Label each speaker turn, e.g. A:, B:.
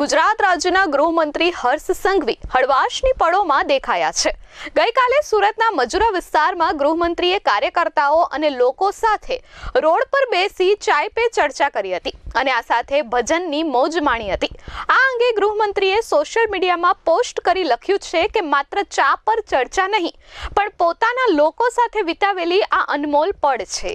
A: ગુજરાત રાજ્યના ગૃહમંત્રી હર્ષ સંઘવી હળવાશની પળોમાં દેખાયા છે. ગઈકાલે સુરતના મજુરા વિસ્તારમાં ગૃહમંત્રીએ કાર્યકર્તાઓ અને લોકો સાથે રોડ પર બેસી ચાય પે ચર્ચા કરી હતી અને આ સાથે ભજનની મોજ માણી હતી. આ અંગે ગૃહમંત્રીએ સોશિયલ મીડિયામાં પોસ્ટ કરી લખ્યું છે કે માત્ર ચા પર ચર્ચા નહીં, પણ પોતાના લોકો સાથે વિતાવેલી આ અનમોલ પળ છે.